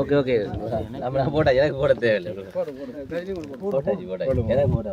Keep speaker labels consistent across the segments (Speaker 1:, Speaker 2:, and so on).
Speaker 1: Okay okay. நம்ம போட்டா எனக்கு போட தேவையில்லை. போட்டாச்சு போட்டாச்சு. எனக்கு போட்டா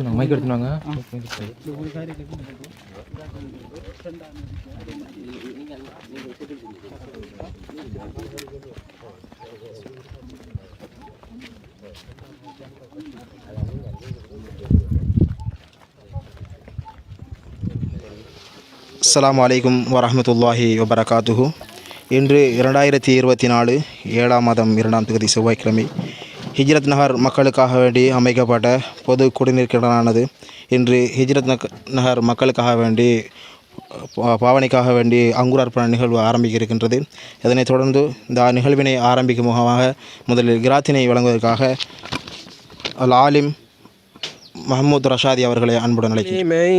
Speaker 2: எடுத்துனாங்க மைக் எடுத்துனாங்க
Speaker 3: அஸ்ஸலாமு அலைக்கும் வரஹ்மத்துல்லாஹி வபரகாத்துஹு. இன்று இரண்டாயிரத்தி இருபத்தி நாலு ஏழாம் மாதம் இரண்டாம் தேதி செவ்வாய்க்கிழமை. ஹிஜ்ரத் நகர் மக்களுக்காக வேண்டி அமைக்கப்பட்ட பொது குடிநீர் கிணறானது இன்று ஹிஜ்ரத் நகர் மக்களுக்காக வேண்டி பா- பாவனைக்காக வேண்டி அங்குரார்ப்பண நிகழ்வு ஆரம்பிக்க இருக்கின்றது இதனைத் தொடர்ந்து இந்த நிகழ்வினை ஆரம்பிக்கும் முகமாக முதலில் கிராத்தினை வழங்குவதற்காக அல் ஆலிம் மஹமூத் ரஷாதி அவர்களை அன்புடன் அழைக்கிறேன்
Speaker 4: من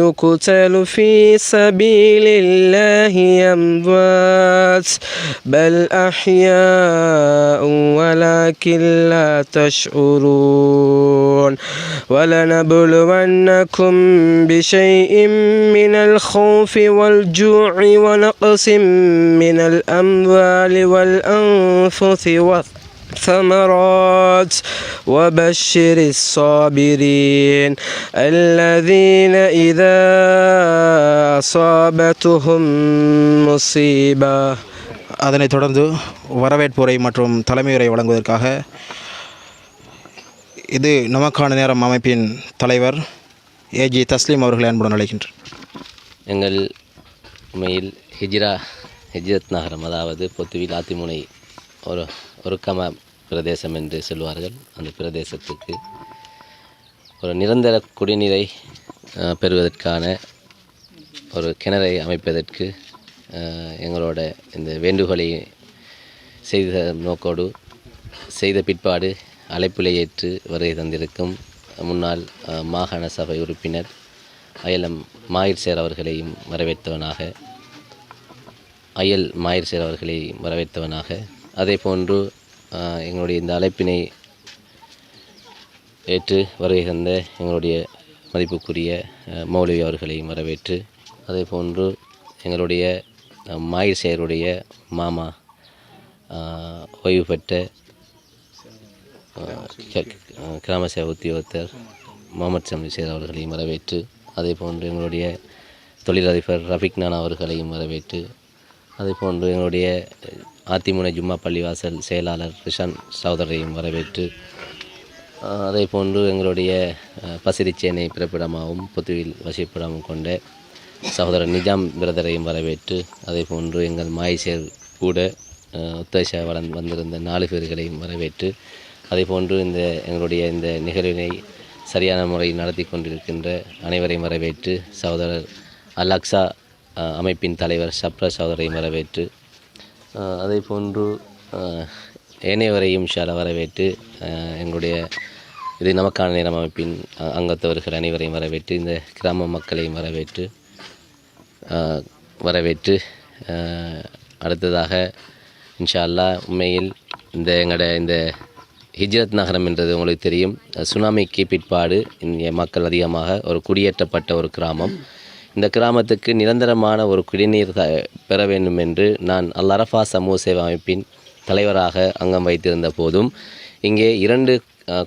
Speaker 4: يقتل في سبيل الله أموات بل أحياء ولكن لا تشعرون ولنبلونكم بشيء من الخوف والجوع ونقص من الأموال والأنفس والثمرات وبشر الصابرين الذين إذا أصابتهم مصيبة
Speaker 3: அதனைத் தொடர்ந்து வரவேற்புரை மற்றும் தலைமையுரை வழங்குவதற்காக இது நமக்கான நேரம் அமைப்பின் தலைவர் ஏஜி தஸ்லீம் அவர்களை அன்புடன் அழைக்கின்றேன்
Speaker 1: எங்கள் உண்மையில் ஹிஜ்ரா ஹிஜ்ரத் நகரம் அதாவது பொத்துவில் ஆத்திமுனை ஒரு ஒருக்கம பிரதேசம் என்று சொல்வார்கள் அந்த பிரதேசத்துக்கு ஒரு நிரந்தர குடிநீரை பெறுவதற்கான ஒரு கிணறை அமைப்பதற்கு எங்களோட இந்த வேண்டுகோளை செய்த நோக்கோடு செய்த பிற்பாடு அழைப்பிலை ஏற்று வருகை தந்திருக்கும் முன்னாள் மாகாண சபை உறுப்பினர் அயலம் மாயிர் சேர் அவர்களையும் வரவேற்றவனாக அயல் மாயிர் சேர் அவர்களை வரவேற்றவனாக அதே போன்று எங்களுடைய இந்த அழைப்பினை ஏற்று வருகை தந்த எங்களுடைய மதிப்புக்குரிய மௌலவி அவர்களையும் வரவேற்று அதே போன்று எங்களுடைய மாயிர் செயருடைய மாமா ஓய்வு பெற்ற கிராம சேவை உத்தியோகத்தர் முகமது சமி சேர் அவர்களையும் வரவேற்று அதே போன்று எங்களுடைய தொழிலதிபர் ரஃபிக் நானா அவர்களையும் வரவேற்று அதே போன்று எங்களுடைய ஆத்திமுனை ஜும்மா பள்ளிவாசல் செயலாளர் ரிஷான் சௌதரையும் வரவேற்று அதே போன்று எங்களுடைய பசிரிச்சேனை பிறப்பிடமாகவும் புத்துவில் வசிப்பிடமும் கொண்ட சகோதரர் நிஜாம் பிரதரையும் வரவேற்று அதே போன்று எங்கள் மாயிசேர் கூட அஹ், ஒத்துழைச்ச வந்திருந்த நாலு பேர்களையும் வரவேற்று அதே போன்று இந்த எங்களுடைய இந்த நிகழ்வினை சரியான முறையில் நடத்தி கொண்டிருக்கின்ற அனைவரையும் வரவேற்று சகோதரர் அலக்ஸா அமைப்பின் தலைவர் சப்ரா சகோதரையும் வரவேற்று அதே போன்று ஏனையவரையும் ஷால வரவேற்று எங்களுடைய இது நமக்கான நேரம் அமைப்பின் அங்கத்தவர்கள் அனைவரையும் வரவேற்று இந்த கிராம மக்களையும் வரவேற்று வரவேற்று அடுத்ததாக இன்ஷா அல்லாஹ் உண்மையில் இந்த எங்களோட இந்த ஹிஜ்ரத் நகரம் என்றது உங்களுக்கு தெரியும். சுனாமிக்கு பிற்பாடு இங்கே மக்கள் அதிகமாக ஒரு குடியேற்றப்பட்ட ஒரு கிராமம். இந்த கிராமத்துக்கு நிரந்தரமான ஒரு குடிநீர் பெற வேண்டும் என்று நான் அல் அரஃபா சமூக சேவை அமைப்பின் தலைவராக அங்கம் வைத்திருந்த போதும் இங்கே இரண்டு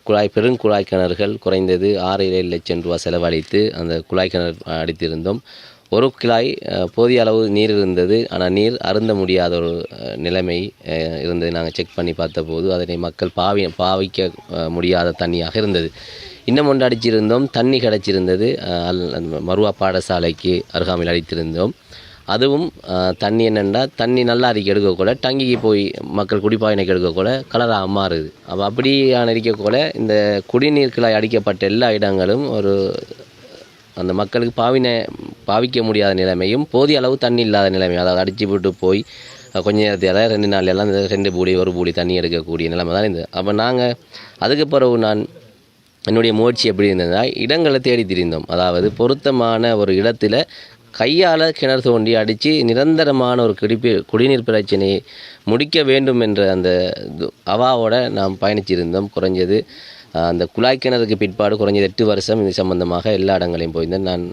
Speaker 1: குழாய் பெருங்குழாய் கிணறுகள் குறைந்தது ஆறு ஏழு லட்சம் ரூபாய் செலவழித்து அந்த குழாய் கிணறு அடித்திருந்தோம். ஒரு குழாய் போதிய அளவு நீர் இருந்தது. ஆனால் நீர் அருந்த முடியாத ஒரு நிலைமை இருந்தது. நாங்கள் செக் பண்ணி பார்த்தபோது அதனை மக்கள் பாவி பாவிக்க முடியாத தண்ணியாக இருந்தது. இன்னும் ஒன்று அடிச்சிருந்தோம் தண்ணி கிடச்சிருந்தது அல்- மருவா பாடசாலைக்கு அருகாமையில் அடித்திருந்தோம். அதுவும் தண்ணி என்னென்னா தண்ணி நல்லா அடிக்க எடுக்கக்கூட டங்கிக்கு போய் மக்கள் குடிப்பாயினைக்கு எடுக்கக்கூட கலராக மாறுது. அப்போ அப்படியான இருக்கக்கூட இந்த குடிநீர் குழாய் அடிக்கப்பட்ட எல்லா இடங்களும் ஒரு அந்த மக்களுக்கு பாவினை பாவிக்க முடியாத நிலைமையும் போதிய அளவு தண்ணி இல்லாத நிலைமையும் அதாவது அடித்து விட்டு போய் கொஞ்ச நேரத்தில் ரெண்டு நாள் எல்லாம் இந்த ரெண்டு பூடி ஒரு பூடி தண்ணி எடுக்கக்கூடிய நிலைமை தான் இது. அப்போ நாங்கள் அதுக்கு பிறகு நான் என்னுடைய முயற்சி எப்படி இருந்ததுன்னா இடங்களை தேடி திரிந்தோம். அதாவது பொருத்தமான ஒரு இடத்துல கையால் கிணறு தோண்டி அடித்து நிரந்தரமான ஒரு குடிப்பி குடிநீர் பிரச்சனையை முடிக்க வேண்டும் என்ற அந்த அவாவோட நாம் பயணிச்சிருந்தோம். குறைஞ்சது அந்த குழாய் கிணறுக்கு பிற்பாடு குறைஞ்சது எட்டு வருஷம் இது சம்பந்தமாக எல்லா இடங்களையும் போயிருந்தேன் நான்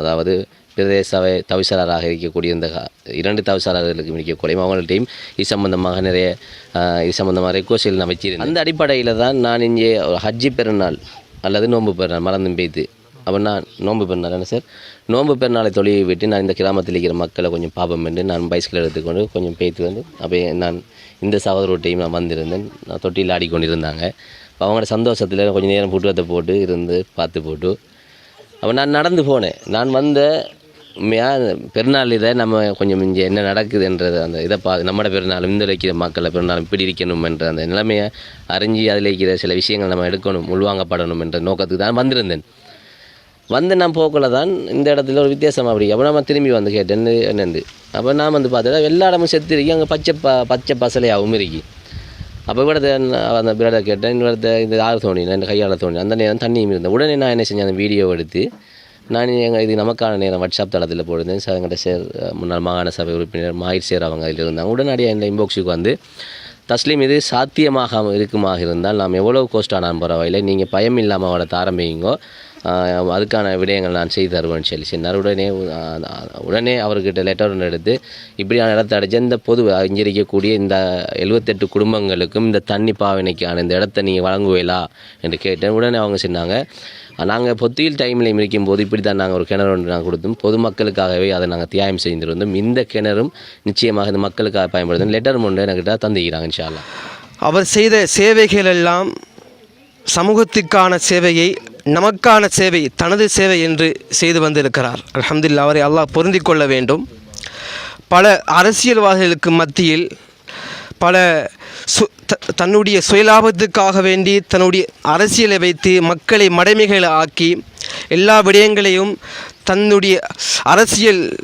Speaker 1: அதாவது பிரதேசவை தவிசாளராக இருக்கக்கூடிய இந்த கா- இரண்டு தவிசாளர்களுக்கு இருக்கக்கூடிய அவங்கள்ட்டையும் இது சம்பந்தமாக நிறைய இது சம்பந்தமாக ரெக்வஸ்டில் நான் வச்சிருந்தேன். அந்த அடிப்படையில் தான் நான் இங்கே ஹஜ்ஜி பெருநாள் அல்லது நோன்பு பெருநாள் மறந்தும் பெய்து அப்போ நான் நோன்பு பெருநாள் என்ன சார்? நோன்பு பெருநாளை தொழிலை விட்டு நான் இந்த கிராமத்தில் இருக்கிற மக்களை கொஞ்சம் பாப்பம் என்று நான் பைஸ்கில் எடுத்துக்கொண்டு கொஞ்சம் பேத்து வந்து அப்போ நான் இந்த சகோதரோட்டையும் நான் வந்திருந்தேன். நான் தொட்டியில் ஆடிக்கொண்டிருந்தாங்க. அப்போ அவங்களோட சந்தோஷத்தில் கொஞ்சம் நேரம் புட்டுவத்தை போட்டு இருந்து பார்த்து போட்டு. அப்போ நான் நடந்து போனேன். நான் வந்த உண்மையாக பெருநாள் இதை நம்ம கொஞ்சம் இங்கே என்ன நடக்குதுன்றது அந்த இதை பா நம்மட பெருநாளும் இந்த இருக்கிற மக்களை பெருநாளும் இப்படி இருக்கணும் என்ற அந்த நிலைமையை அறிஞ்சு அதில் இருக்கிற சில விஷயங்கள் நம்ம எடுக்கணும் உள்வாங்கப்படணும் என்ற நோக்கத்துக்கு தான் வந்திருந்தேன். வந்து நான் போக்கல தான் இந்த இடத்துல ஒரு வித்தியாசம் அப்படி அப்போ நம்ம திரும்பி வந்து கேட்டேன் என்னென்று அப்போ நான் வந்து பார்த்தா எல்லா இடமும் செத்து இருக்கு அங்கே பச்சை ப பச்சை பசலையாகவும் இருக்கு. அப்போ இவரத்தை அந்த பிரடை கேட்டேன் இவரத்தை இந்த ஆறு தோணி என் கையால் தோணி அந்த நேரம் தண்ணியும் இருந்தேன் உடனே நான் என்ன செஞ்சேன் அந்த வீடியோ எடுத்து நான் எங்கள் இது நமக்கான நேரம். வாட்ஸ்அப் தளத்தில் போயிருந்தேன். சார் சேர் முன்னாள் மாகாண சபை உறுப்பினர் மாயிர் சேர் அவங்க அதில் இருந்தாங்க. உடனடியாக இந்த இன்பாக்ஸுக்கு வந்து தஸ்லீம் இது சாத்தியமாக இருக்குமாக இருந்தால் நாம் எவ்வளோ கோஸ்டானாலும் பரவாயில்லை. நீங்கள் பயம் இல்லாமல் அவளை ஆரம்பிங்கோ. அதுக்கான விடயங்கள் நான் செய்து தருவேன்னு சொல்லி சொன்னார். உடனே உடனே அவர்கிட்ட லெட்டர் ஒன்று எடுத்து இப்படியான இடத்த அடைச்ச இந்த பொது இங்கே இந்த எழுபத்தெட்டு குடும்பங்களுக்கும் இந்த தண்ணி பாவனைக்கான இந்த இடத்த நீங்கள் வழங்குவீங்களா என்று கேட்டேன். உடனே அவங்க சொன்னாங்க நாங்கள் பொத்தியில் டைமில் இருக்கும்போது இப்படி தான் நாங்கள் ஒரு கிணறு ஒன்று நாங்கள் கொடுத்தோம். பொதுமக்களுக்காகவே அதை நாங்கள் தியாயம் செய்திருந்தோம் இந்த கிணறும் நிச்சயமாக இந்த மக்களுக்காக பயன்படுத்தும். லெட்டர் ஒன்று என்கிட்ட தந்துக்கிறாங்க இன்ஷால்லா
Speaker 4: அவர் செய்த சேவைகள் எல்லாம் சமூகத்துக்கான சேவையை நமக்கான சேவை தனது சேவை என்று செய்து வந்திருக்கிறார். அலமதுல்லா அவரை அல்லாஹ் பொருந்தி கொள்ள வேண்டும். பல அரசியல்வாதிகளுக்கு மத்தியில் பல தன்னுடைய சுயலாபத்துக்காக வேண்டி தன்னுடைய அரசியலை வைத்து மக்களை மடைமைகளை ஆக்கி எல்லா விடயங்களையும் தன்னுடைய அரசியல்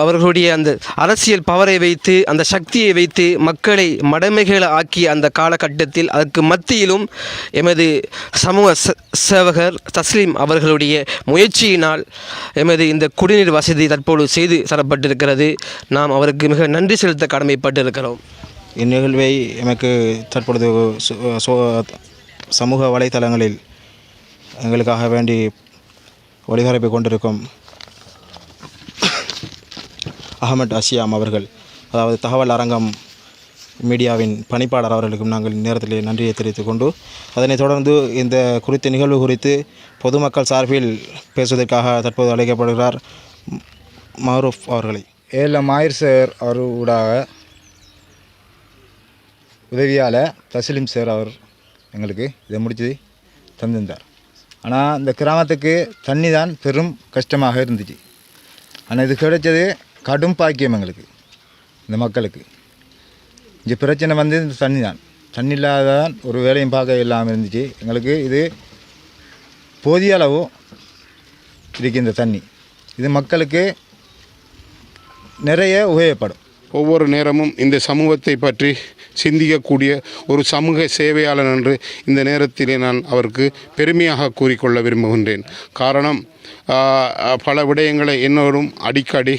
Speaker 4: அவர்களுடைய அந்த அரசியல் பவரை வைத்து அந்த சக்தியை வைத்து மக்களை மடமைகளை ஆக்கிய அந்த காலகட்டத்தில் அதற்கு மத்தியிலும் எமது சமூக ச- சேவகர் தஸ்லீம் அவர்களுடைய முயற்சியினால் எமது இந்த குடிநீர் வசதி தற்போது செய்து தரப்பட்டிருக்கிறது. நாம் அவருக்கு மிக நன்றி செலுத்த கடமைப்பட்டிருக்கிறோம்.
Speaker 3: இந்நிகழ்வை எமக்கு தற்பொழுது சமூக வலைத்தளங்களில் எங்களுக்காக வேண்டி ஒளிபரப்பி கொண்டிருக்கும் அகமட் அசியாம் அவர்கள் அதாவது தகவல் அரங்கம் மீடியாவின் பணிப்பாளர் அவர்களுக்கும் நாங்கள் நேரத்தில் நன்றியை தெரிவித்துக் கொண்டு அதனைத் தொடர்ந்து இந்த குறித்த நிகழ்வு குறித்து பொதுமக்கள் சார்பில் பேசுவதற்காக தற்போது அழைக்கப்படுகிறார் ம- மஹரூப் அவர்களை
Speaker 5: ஏலம் மாயிர் சார் அவர் ஊடாக உதவியால் தஸ்லீம் சார் அவர் எங்களுக்கு இதை முடித்து தந்திருந்தார். ஆனால் இந்த கிராமத்துக்கு தண்ணி தான் பெரும் கஷ்டமாக இருந்துச்சு. ஆனால் இது கிடைச்சது கடும் பாக்கியம் எங்களுக்கு இந்த மக்களுக்கு. இங்கே பிரச்சனை வந்து இந்த தண்ணி தான் தண்ணி இல்லாதான் ஒரு வேலையும் பார்க்க இல்லாமல் இருந்துச்சு. எங்களுக்கு இது போதிய அளவு இருக்கு இந்த தண்ணி. இது மக்களுக்கு நிறைய உபயோகப்படும்.
Speaker 6: ஒவ்வொரு நேரமும் இந்த சமூகத்தை பற்றி சிந்திக்கக்கூடிய ஒரு சமூக சேவையாளன் என்று இந்த நேரத்திலே நான் அவருக்கு பெருமையாக கூறிக்கொள்ள விரும்புகின்றேன். காரணம் பல விடயங்களை இன்னொரும் அடிக்கடி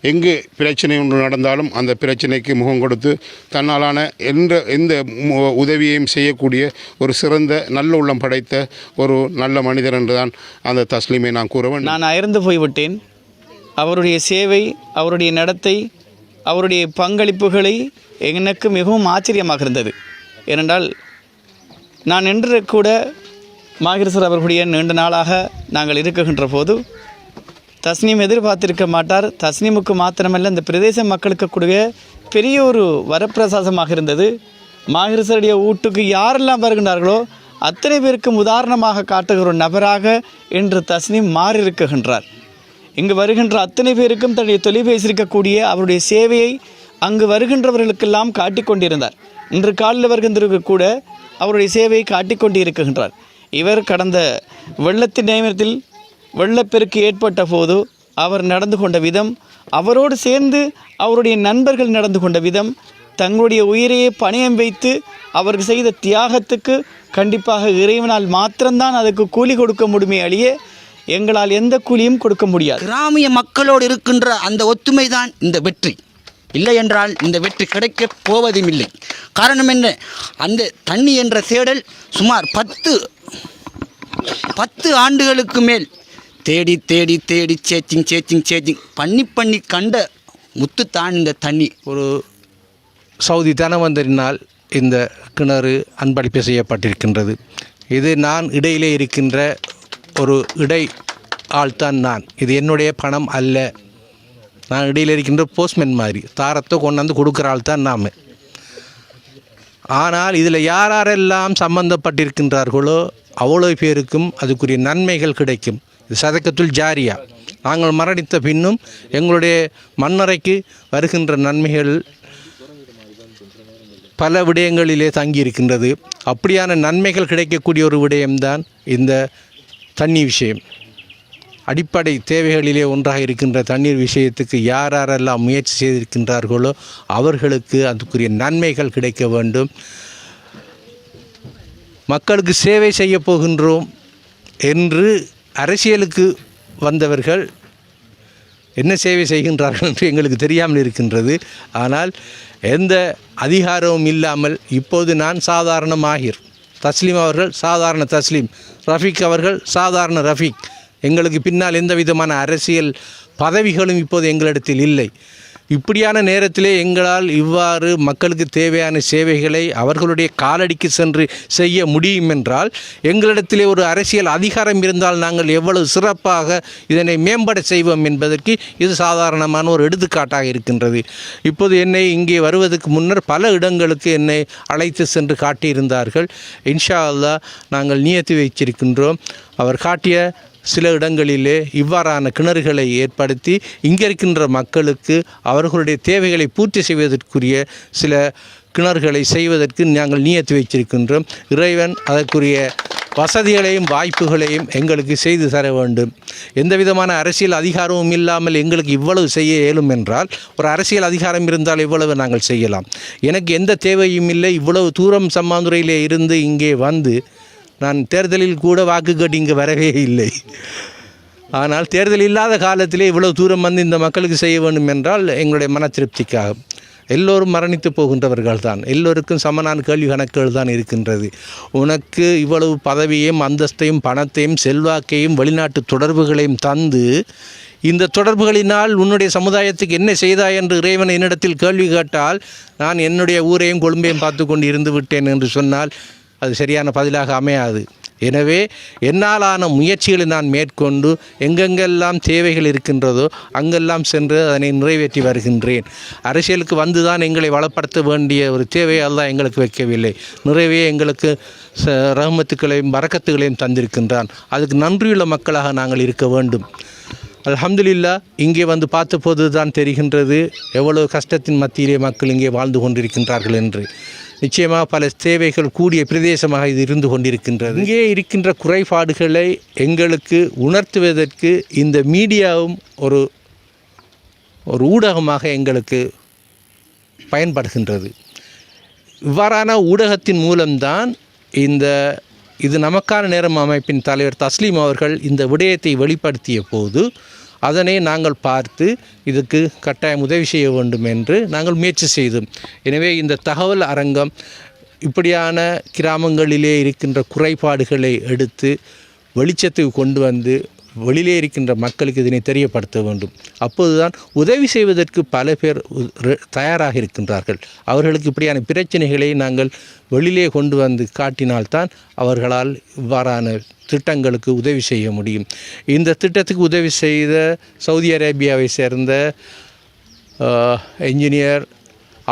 Speaker 6: எங்கு பிரச்சனை ஒன்று நடந்தாலும் அந்த பிரச்சனைக்கு முகம் கொடுத்து தன்னாலான எந்த எந்த உதவியையும் செய்யக்கூடிய ஒரு சிறந்த நல்ல உள்ளம் படைத்த ஒரு நல்ல மனிதர் என்றுதான் அந்த தஸ்லீமை நான் கூறுவேன்
Speaker 7: நான் அயர்ந்து போய்விட்டேன். அவருடைய சேவை அவருடைய நடத்தை அவருடைய பங்களிப்புகளை எனக்கு மிகவும் ஆச்சரியமாக இருந்தது. ஏனென்றால் நான் என்று கூட மாகிரசர் அவர்களுடைய நீண்ட நாளாக நாங்கள் இருக்குகின்ற போது தஸ்னீம் எதிர்பார்த்திருக்க மாட்டார். தஸ்னீமுக்கு மாத்திரமல்ல இந்த பிரதேச மக்களுக்கு கூடிய பெரிய ஒரு வரப்பிரசாசமாக இருந்தது. மாகிரசருடைய வீட்டுக்கு யாரெல்லாம் வருகின்றார்களோ அத்தனை பேருக்கும் உதாரணமாக காட்டுகிற ஒரு நபராக இன்று தஸ்னீம் மாறியிருக்குகின்றார் இங்கு வருகின்ற அத்தனை பேருக்கும் தன்னுடைய தொலைபேசி இருக்கக்கூடிய அவருடைய சேவையை அங்கு வருகின்றவர்களுக்கெல்லாம் காட்டிக்கொண்டிருந்தார் இன்று காலில் வருகின்றவர்கள் கூட அவருடைய சேவையை காட்டிக்கொண்டு கொண்டிருக்கின்றார். இவர் கடந்த வெள்ளத்தின் நேரத்தில் வெள்ளப்பெருக்கு ஏற்பட்ட போது அவர் நடந்து கொண்ட விதம் அவரோடு சேர்ந்து அவருடைய நண்பர்கள் நடந்து கொண்ட விதம் தங்களுடைய உயிரையே பணயம் வைத்து அவர்கள் செய்த தியாகத்துக்கு கண்டிப்பாக இறைவனால் மாத்திரம்தான் அதுக்கு கூலி கொடுக்க முடியுமே அழிய எங்களால் எந்த கூலியும் கொடுக்க முடியாது.
Speaker 8: கிராமிய மக்களோடு இருக்கின்ற அந்த ஒத்துமை தான் இந்த வெற்றி. இல்லை என்றால் இந்த வெற்றி கிடைக்கப் போவதும் இல்லை. காரணம் என்ன? அந்த தண்ணி என்ற தேடல் சுமார் பத்து பத்து ஆண்டுகளுக்கு மேல் தேடி தேடி தேடி சேச்சிங் சேச்சிங் சேச்சிங் பண்ணி பண்ணி கண்ட முத்து தான் இந்த தண்ணி.
Speaker 9: ஒரு சவுதி தனவந்தரினால் இந்த கிணறு அன்பளிப்பு செய்யப்பட்டிருக்கின்றது. இது நான் இடையிலே இருக்கின்ற ஒரு இடை ஆள்தான் நான். இது என்னுடைய பணம் அல்ல. நான் இடையில் இருக்கின்ற போஸ்ட்மேன் மாதிரி. தாரத்தை கொண்டாந்து கொடுக்குற ஆள் தான் நாம். ஆனால் இதில் யார் யாரெல்லாம் சம்பந்தப்பட்டிருக்கின்றார்களோ அவ்வளோ பேருக்கும் அதுக்குரிய நன்மைகள் கிடைக்கும். இது சதக்கத்துள் ஜாரியா. நாங்கள் மரணித்த பின்னும் எங்களுடைய மண்ணறைக்கு வருகின்ற நன்மைகள் பல விடயங்களிலே தங்கியிருக்கின்றது. அப்படியான நன்மைகள் கிடைக்கக்கூடிய ஒரு விடயம்தான் இந்த தண்ணி விஷயம். அடிப்படை தேவைகளிலே ஒன்றாக இருக்கின்ற தண்ணீர் விஷயத்துக்கு யார் யாரெல்லாம் முயற்சி செய்திருக்கின்றார்களோ அவர்களுக்கு அதுக்குரிய நன்மைகள் கிடைக்க வேண்டும். மக்களுக்கு சேவை செய்ய போகின்றோம் என்று அரசியலுக்கு வந்தவர்கள் என்ன சேவை செய்கின்றார்கள் என்று எங்களுக்கு தெரியாமல் இருக்கின்றது. ஆனால் எந்த அதிகாரமும் இல்லாமல் இப்போது நான் சாதாரண மாஹிர் தஸ்லீம் அவர்கள் சாதாரண தஸ்லீம் ரஃபீக் அவர்கள் சாதாரண ரஃபீக். எங்களுக்கு பின்னால் எந்த விதமான அரசியல் பதவிகளும் இப்போது எங்களிடத்தில் இல்லை. இப்படியான நேரத்திலே எங்களால் இவ்வாறு மக்களுக்கு தேவையான சேவைகளை அவர்களுடைய காலடிக்கு சென்று செய்ய முடியும் என்றால் எங்களிடத்திலே ஒரு அரசியல் அதிகாரம் இருந்தால் நாங்கள் எவ்வளவு சிறப்பாக இதனை மேம்பட செய்வோம் என்பதற்கு இது சாதாரணமான ஒரு எடுத்துக்காட்டாக இருக்கின்றது. இப்போது என்னை இங்கே வருவதற்கு முன்னர் பல இடங்களுக்கு என்னை அழைத்து சென்று காட்டியிருந்தார்கள். இன்ஷா அல்லா நாங்கள் நியத்து வைச்சிருக்கின்றோம் அவர் காட்டிய சில இடங்களிலே இவ்வாறான கிணறுகளை ஏற்படுத்தி இங்கே இருக்கின்ற மக்களுக்கு அவர்களுடைய தேவைகளை பூர்த்தி செய்வதற்குரிய சில கிணறுகளை செய்வதற்கு நாங்கள் நியத்து வைத்திருக்கின்றோம். இறைவன் அதற்குரிய வசதிகளையும் வாய்ப்புகளையும் எங்களுக்கு செய்து தர வேண்டும். எந்த விதமான அரசியல் அதிகாரமும் இல்லாமல் எங்களுக்கு இவ்வளவு செய்ய இயலும் என்றால் ஒரு அரசியல் அதிகாரம் இருந்தால் இவ்வளவு நாங்கள் செய்யலாம். எனக்கு எந்த தேவையும் இல்லை. இவ்வளவு தூரம் சம்மாந்துறையிலே இருந்து இங்கே வந்து நான் தேர்தலில் கூட வாக்கு கேட்டு இங்கே வரவே இல்லை. ஆனால் தேர்தல் இல்லாத காலத்திலே இவ்வளோ தூரம் வந்து இந்த மக்களுக்கு செய்ய வேண்டும் என்றால் எங்களுடைய மன திருப்திக்காக எல்லோரும் மரணித்து போகின்றவர்கள் தான் எல்லோருக்கும் சமனான கேள்வி கணக்குகள் தான் இருக்கின்றது. உனக்கு இவ்வளவு பதவியையும் அந்தஸ்தையும் பணத்தையும் செல்வாக்கையும் வெளிநாட்டு தொடர்புகளையும் தந்து இந்த தொடர்புகளினால் உன்னுடைய சமுதாயத்துக்கு என்ன செய்தாய் என்று இறைவன் என்னிடத்தில் கேள்வி கேட்டால் நான் என்னுடைய ஊரையும் கொழும்பையும் பார்த்து கொண்டு இருந்து விட்டேன் என்று சொன்னால் அது சரியான பதிலாக அமையாது. எனவே என்னாலான முயற்சிகளை நான் மேற்கொண்டு எங்கெங்கெல்லாம் தேவைகள் இருக்கின்றதோ அங்கெல்லாம் சென்று அதனை நிறைவேற்றி வருகின்றேன். அரசியலுக்கு வந்து தான் எங்களை வளப்படுத்த வேண்டிய ஒரு தேவையை அல்லாஹ் எங்களுக்கு வைக்கவில்லை. நிறைவே எங்களுக்கு ச ரஹமத்துக்களையும் வரக்கத்துகளையும் தந்திருக்கின்றான். அதுக்கு நன்றியுள்ள மக்களாக நாங்கள் இருக்க வேண்டும். அலமதுல்லா இங்கே வந்து பார்த்தபோது தான் தெரிகின்றது எவ்வளவு கஷ்டத்தின் மத்தியிலே மக்கள் இங்கே வாழ்ந்து கொண்டிருக்கின்றார்கள் என்று. நிச்சயமாக பல தேவைகள் கூடிய பிரதேசமாக இது இருந்து கொண்டிருக்கின்றது. இங்கே இருக்கின்ற குறைபாடுகளை எங்களுக்கு உணர்த்துவதற்கு இந்த மீடியாவும் ஒரு ஒரு ஊடகமாக எங்களுக்கு பயன்படுகின்றது. இவ்வாறான ஊடகத்தின் மூலம்தான் இந்த இது நமக்கான நேரம் அமைப்பின் தலைவர் தஸ்லீம் அவர்கள் இந்த விடயத்தை வெளிப்படுத்திய போது அதனை நாங்கள் பார்த்து இதுக்கு கட்டாயம் உதவி செய்ய வேண்டும் என்று நாங்கள் முயற்சி செய்தோம். எனவே இந்த தகவல் அரங்கம் இப்படியான கிராமங்களிலே இருக்கின்ற குறைபாடுகளை எடுத்து வெளிச்சத்துக்கு கொண்டு வந்து வெளியிலே இருக்கின்ற மக்களுக்கு இதனை தெரியப்படுத்த வேண்டும். அப்போதுதான் உதவி செய்வதற்கு பல பேர் தயாராக இருக்கின்றார்கள். அவர்களுக்கு இப்படியான பிரச்சனைகளை நாங்கள் வெளியிலே கொண்டு வந்து காட்டினால்தான் அவர்களால் இவ்வாறான திட்டங்களுக்கு உதவி செய்ய முடியும் இந்த திட்டத்துக்கு உதவி செய்த சவுதி அரேபியாவை சேர்ந்த engineer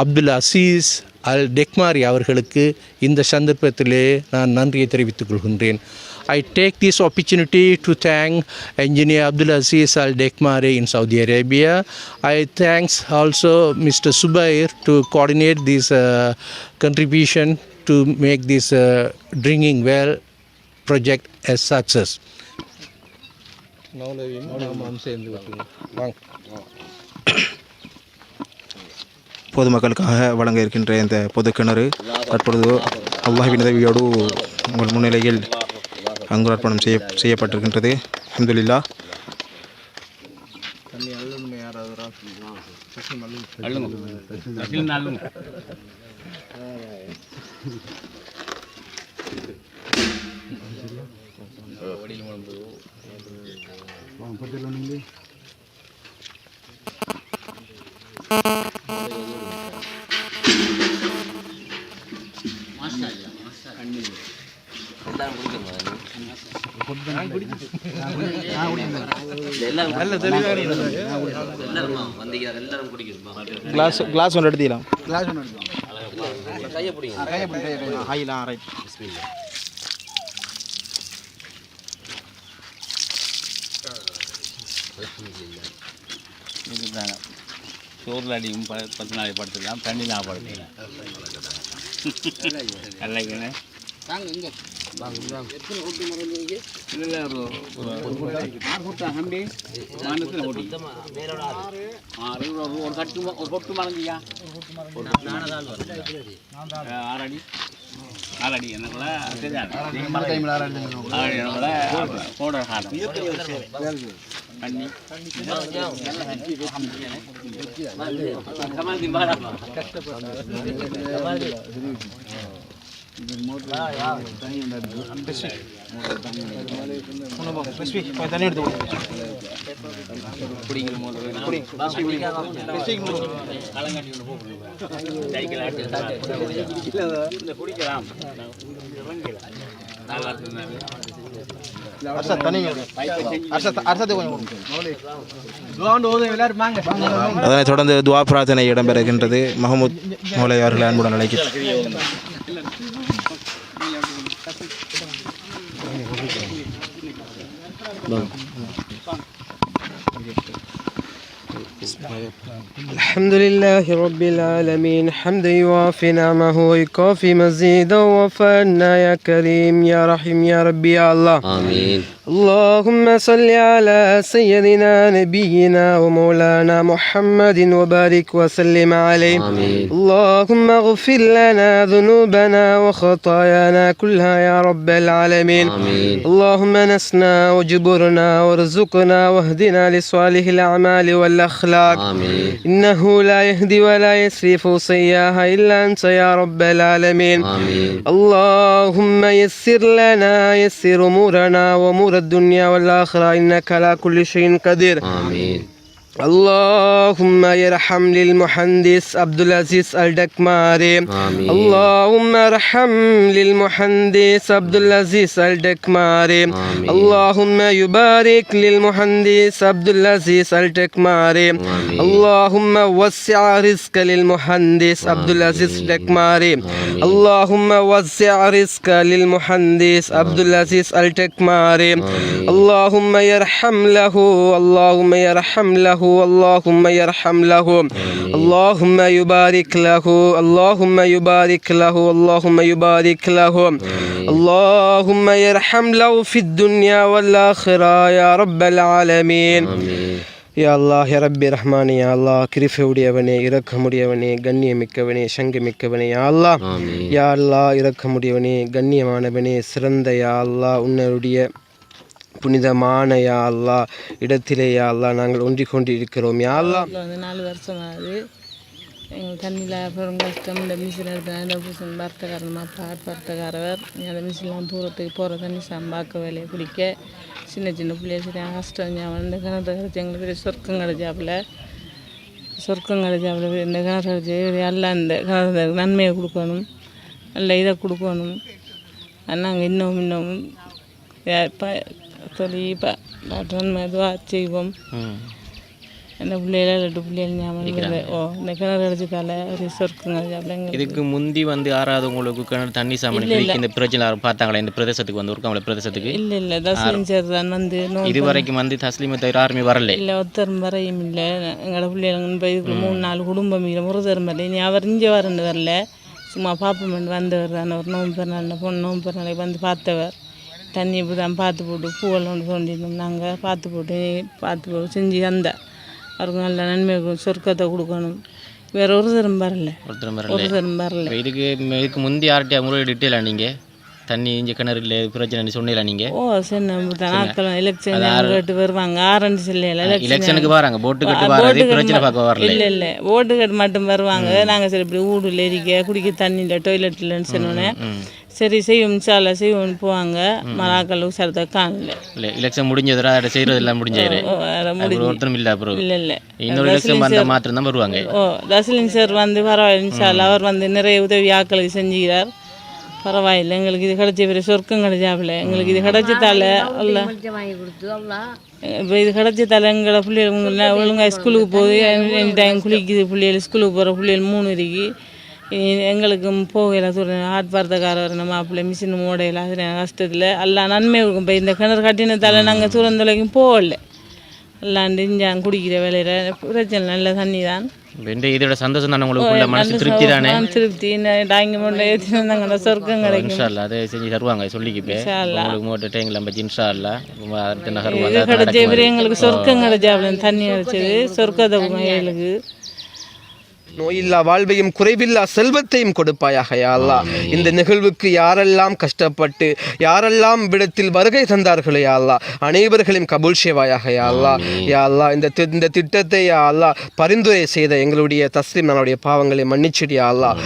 Speaker 9: Abdul Aziz al Dekmari அவர்களுக்கு இந்த சந்தர்ப்பத்திலே நான் நன்றியை தெரிவித்துக் கொள்கின்றேன் I take this opportunity to thank engineer Abdul Aziz Al Dekmari in Saudi Arabia. I thanks also Mr. Subair to coordinate this uh, contribution to make this uh, drinking well project a success.
Speaker 3: பொதுமக்களுக்காக வழங்க இருக்கின்ற இந்த பொது கிணறு தற்பொழுது அல்லாஹின் உதவியோடு உங்கள் முன்னிலையில் அங்குரார்ப்பணம் செய்ய செய்யப்பட்டிருக்கின்றது. அல்ஹம்துலில்லாஹ். கிளாஸ் கிளாஸ் ஒன்று எடுத்துக்கலாம். கிளாஸ் ஒன்று எடுத்துக்கலாம். கையை பிடிங்க. ஹைலாம் ரைட்
Speaker 10: சோறில் அடிக்கும் ப பத்து நாளை படுத்துக்கலாம். தண்ணி நான் படுத்துக்கலாம். நல்ல இல்லை ஒரு ஹம்பி மாநிலத்தில் ஓட்டி ஆறு. ஒரு ஒரு கட்டு ம- ஒரு பொட்டு மறந்தியா ஆறடி ஆறடி எனக்குள்ள ஆறடி எனக்குள்ள போட காலம் தண்ணி
Speaker 3: எடுத்து
Speaker 10: குடிக்கலாம்
Speaker 3: அதனைத் தொடர்ந்து துவா பிரார்த்தனை இடம்பெறுகின்றது. மஹமூத் மௌலை அவர்களை அன்புடன் Bye.
Speaker 4: الحمد لله رب العالمين. حمدا يوافي نعمه ويكافي مزيدا وفانا يا كريم يا رحيم يا ربي يا الله.
Speaker 1: آمين.
Speaker 4: اللهم صل على سيدنا نبينا ومولانا محمد وبارك وسلم عليه.
Speaker 1: آمين.
Speaker 4: اللهم اغفر لنا ذنوبنا وخطايانا كلها يا رب العالمين.
Speaker 1: آمين.
Speaker 4: اللهم نسنا وجبرنا وارزقنا واهدنا لصالح الأعمال والأخلاق.
Speaker 1: آمين.
Speaker 4: إنه لا يهدي ولا يسرف سياها إلا أنت يا رب العالمين.
Speaker 1: آمين.
Speaker 4: اللهم يسر لنا يسر أمورنا وأمور الدنيا والآخرة إنك على كل شيء قدير.
Speaker 1: آمين.
Speaker 4: اللهم يرحم للمهندس عبد العزيز الدكماري
Speaker 1: آمين.
Speaker 4: اللهم ارحم للمهندس عبد العزيز الدكماري. اللهم يبارك للمهندس عبد العزيز الدكماري. اللهم وسع رزق للمهندس عبد العزيز الدكماري. اللهم وسع رزق للمهندس عبد العزيز الدكماري. اللهم يرحم له اللهم يرحم له اللهم يرحم له اللهم يبارك له اللهم يبارك له اللهم يبارك له اللهم يرحم له في الدنيا والآخرة يا رب العالمين
Speaker 1: آمين
Speaker 4: யா அல்லாஹ் யா ரப்பி ரஹ்மானே யா அல்லாஹ் கிருஃபையுடையவனே இரக்கமுடையவனே கண்ணியமிக்கவனே சங்கமிக்கவனே யா அல்லாஹ்
Speaker 1: ஆமீன்.
Speaker 4: யா அல்லாஹ் இரக்கமுடையவனே கண்ணியமானவனே சிறந்த யா அல்லாஹ் உன்னுடைய புனிதமான யா அல்லா இடத்திலே யா அல்லா நாங்கள் ஒன்றிக் கொண்டு இருக்கிறோம் யா அல்லா
Speaker 11: வந்து நாலு வருஷம் ஆகுது. எங்கள் தண்ணியில் அப்புறம் கஷ்டம் இந்த மிஷின் எடுத்து இந்த மிஷின் வர்த்தகாரமாக அந்த மிஷின்லாம் தூரத்துக்கு போகிற தண்ணி சம்பாக்க வேலையை பிடிக்க. சின்ன சின்ன பிள்ளைய சரி கஷ்டம் ஞாபகம் இந்த கிணத்தை கிடச்சி எங்களுக்கு பெரிய சொர்க்கம் கிடைச்சாப்புல. சொர்க்கம் கிடைச்சாப்புல இந்த கிணறு கிடச்சி எல்லாம் இந்த கிணறு நன்மையை கொடுக்கணும். நல்ல இதை கொடுக்கணும். நாங்கள் இன்னும் இன்னும். இப்போ இப்போ நன்மை இதுவாக செய்வோம். அந்த பிள்ளைகள ரெண்டு பிள்ளைகள் ஞாபகம் இல்லை. ஓ இந்த கிணறு அடிச்சதால எங்களுக்கு
Speaker 2: இதுக்கு முந்தி வந்து ஆறாவது உங்களுக்கு கிணறு தண்ணி சாமான் இந்த பிரச்சனை பார்த்தாங்களா? இந்த பிரதேசத்துக்கு வந்து ஒரு பிரதேசத்துக்கு?
Speaker 11: இல்லை இல்லை. தசலிஞ்சர் தான் வந்து.
Speaker 2: இது வரைக்கும் வந்து தஸ்லீமை தவிர யாருமே வரல.
Speaker 11: இல்லை ஒருத்தரும் வரையும் இல்லை. எங்களோட பிள்ளைகள் இப்போ இதுக்கு மூணு நாலு குடும்பம் இல்லை. முருதரும் வரல இனி அவர் இங்கே வரண்டு வரல. சும்மா பாப்பமெண்ட் வந்தவர் தான். ஒரு நோம்பு பிறநாள் பொண்ணு நோம்பு பிறநாளைக்கு வந்து பார்த்தவர். தண்ணி இப்படி தான் பார்த்து போட்டு பூவெல்லாம் ஒன்று தோண்டியிருந்தோம் நாங்கள் பார்த்து போட்டு பார்த்து போட்டு செஞ்சு தந்த அவருக்கு நல்ல நன்மை சொர்க்கத்தை கொடுக்கணும். வேற ஒரு தரம் வரல.
Speaker 2: ஒருத்தர்
Speaker 11: ஒரு
Speaker 2: வரல.
Speaker 11: தரம் வரல.
Speaker 2: இப்ப இதுக்கு இதுக்கு முந்தி யார்கிட்டயா முறையிட்டீங்களா நீங்கள் தண்ணி இங்கே கிணறு இல்லை பிரச்சனை சொன்னீங்களா நீங்கள்
Speaker 11: ஓ நம்ம நாட்கள் எலெக்ஷன் கேட்டு வருவாங்க. ஆரஞ்சு சில்லையில்
Speaker 2: எலெக்ஷனுக்கு வராங்க. போட்டு கட்டு வராது பிரச்சனை பார்க்க வரல.
Speaker 11: இல்லை இல்லை. ஓட்டு கட்டு மட்டும் வருவாங்க. நாங்கள் சரி இப்படி வீடுல எரிக்க குடிக்க தண்ணி இல்லை டாய்லெட் இல்லைன்னு சொன்னோன்னே. சரி செய்வோம் சால செய்வோம்னு போவாங்க. மராக்கள் உசாரத்தை காணல.
Speaker 2: இல்லை எலெக்ஷன் முடிஞ்சதுரா அதை செய்கிறது எல்லாம் முடிஞ்சாரு. ஒருத்தரும் இல்லை அப்புறம்.
Speaker 11: இல்லை இல்லை.
Speaker 2: இன்னொரு எலெக்ஷன் வந்தால் மாத்திரம் தான் வருவாங்க.
Speaker 11: ஓ தசலின் சார் வந்து பரவாயில்ல இன்ஷால்லா அவர் வந்து நிறைய உதவி ஆக்களுக்கு செஞ்சுக்கிறார். பரவாயில்லை எங்களுக்கு இது கிடைச்ச பெரிய சொர்க்கம் கிடைச்சாப்புல. எங்களுக்கு இது கிடைச்சதால அல்ல இப்போ இது கிடைச்சதால எங்களை பிள்ளைகள் ஒழுங்காக ஸ்கூலுக்கு போகுது. எனி டைம் குளிக்குது பிள்ளைகள் ஸ்கூலுக்கு போகிற பிள்ளைகள் மூணு இருக்கு இனி எங்களுக்கும் போகல சொல்கிறேன் ஆட் பார்த்தக்காரர் நம்ம மாப்பிள்ளை மிஷின் மூடையில் அது கஷ்டத்தில் எல்லாம் நன்மை இருக்கும். இப்போ இந்த கிணறு கட்டினதால நாங்கள் சுரந்தலைக்கும் போகல. எல்லாம் இஞ்சான் குடிக்கிற வேலையில் பிரச்சனை நல்ல தண்ணி தான்
Speaker 2: இதோட சந்தோஷம் தானே உங்களுக்கு மனசு? திருப்தி தானே?
Speaker 11: திருப்தி. டாங்கி ஏற்றி வந்தாங்கன்னா சொர்க்கம் கிடைக்கும்.
Speaker 2: இன்ஷா அல்லா அதை செஞ்சு தருவாங்க சொல்லிக்கிப்பே. உங்களுக்கு மூட்டை டேங்கில் பற்றி இன்ஷா அல்லா அடுத்த நகருவாங்க
Speaker 11: கிடைச்ச எங்களுக்கு சொர்க்கம் கிடைச்சாப்புல தண்ணி கிடைச்சது சொர்க்கத்தை எங்களுக்கு
Speaker 4: நோயில்லா வாழ்வையும் குறைவில்லா செல்வத்தையும் கொடுப்பாயாக யா அல்லாஹ். இந்த நிகழ்வுக்கு யாரெல்லாம் கஷ்டப்பட்டு யாரெல்லாம் விடத்தில் வருகை தந்தார்களோ யா அல்லாஹ். அனைவர்களையும் கபூல் செய்வாயாக யா அல்லாஹ். யா அல்லாஹ் இந்த இந்த திட்டத்தை யா அல்லாஹ் பரிந்துரை செய்த எங்களுடைய தஸ்லீம் நம்மளுடைய பாவங்களை மன்னிச்சிடு யா அல்லாஹ்.